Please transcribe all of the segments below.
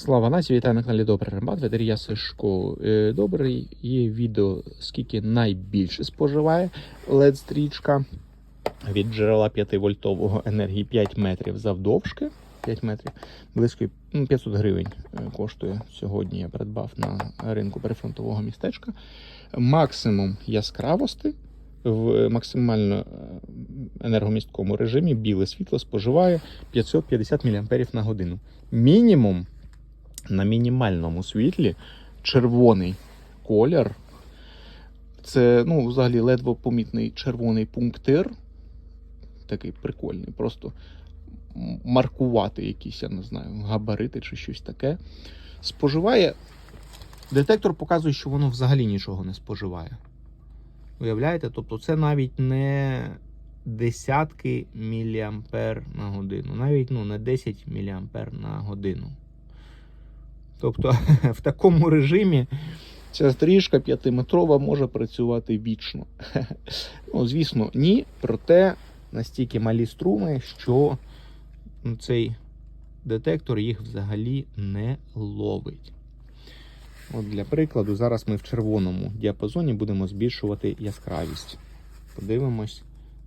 Слава нації, вітаю на каналі Добрий Рембат, ветер я Сашко Е, Добрий. Є відео, скільки найбільше споживає LED-стрічка від джерела 5-вольтового енергії 5 метрів завдовжки. 5 метрів, близько ну, 500 гривень е, коштує сьогодні. Я придбав на ринку перифронтового містечка. Максимум яскравості в максимально е, енергомісткому режимі біле світло споживає 550 мА на годину. Мінімум на мінімальному світлі червоний колір. Це, ну, взагалі, ледве помітний червоний пунктир. Такий прикольний. Просто маркувати якісь, я не знаю, габарити чи щось таке. Споживає. Детектор показує, що воно взагалі нічого не споживає. Уявляєте? Тобто це навіть не десятки міліампер на годину, навіть ну, не 10 міліампер на годину. Тобто в такому режимі ця стрижка 5-метрова може працювати вічно. Ну, звісно, ні, проте настільки малі струми, що ну, цей детектор їх взагалі не ловить. От для прикладу, зараз ми в червоному діапазоні будемо збільшувати яскравість. Подивимось,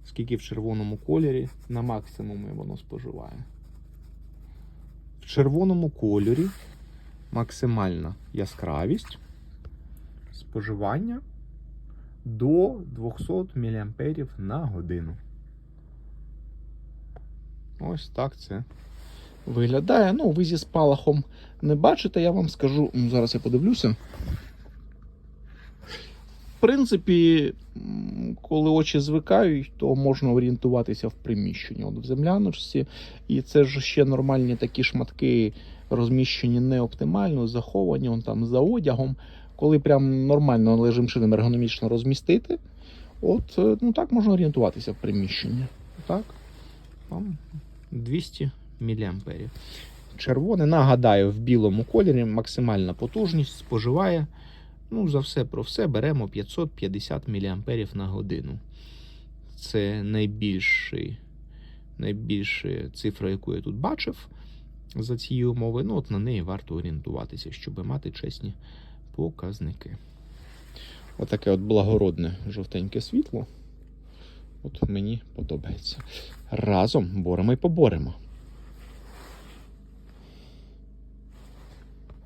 скільки в червоному кольорі на максимумі воно споживає. В червоному кольорі максимальна яскравість споживання до 200 мА на годину. Ось так це виглядає. Ну, ви зі спалахом не бачите, я вам скажу. Зараз я подивлюся. В принципі, коли очі звикають, то можна орієнтуватися в приміщенні. От в земляночці, і це ж ще нормальні такі шматки розміщені не оптимально, заховані он там за одягом. Коли прям нормально належим чином ергономічно розмістити, от е, ну так можна орієнтуватися в приміщенні. Так, там 200 міліамперів. Червоне, нагадаю, в білому кольорі максимальна потужність споживає. Ну, за все про все беремо 550 мА на годину. Це найбільший, найбільша цифра, яку я тут бачив за цієї умови. Ну, от на неї варто орієнтуватися, щоб мати чесні показники. Отаке от благородне жовтеньке світло. От мені подобається. Разом боремо і поборемо.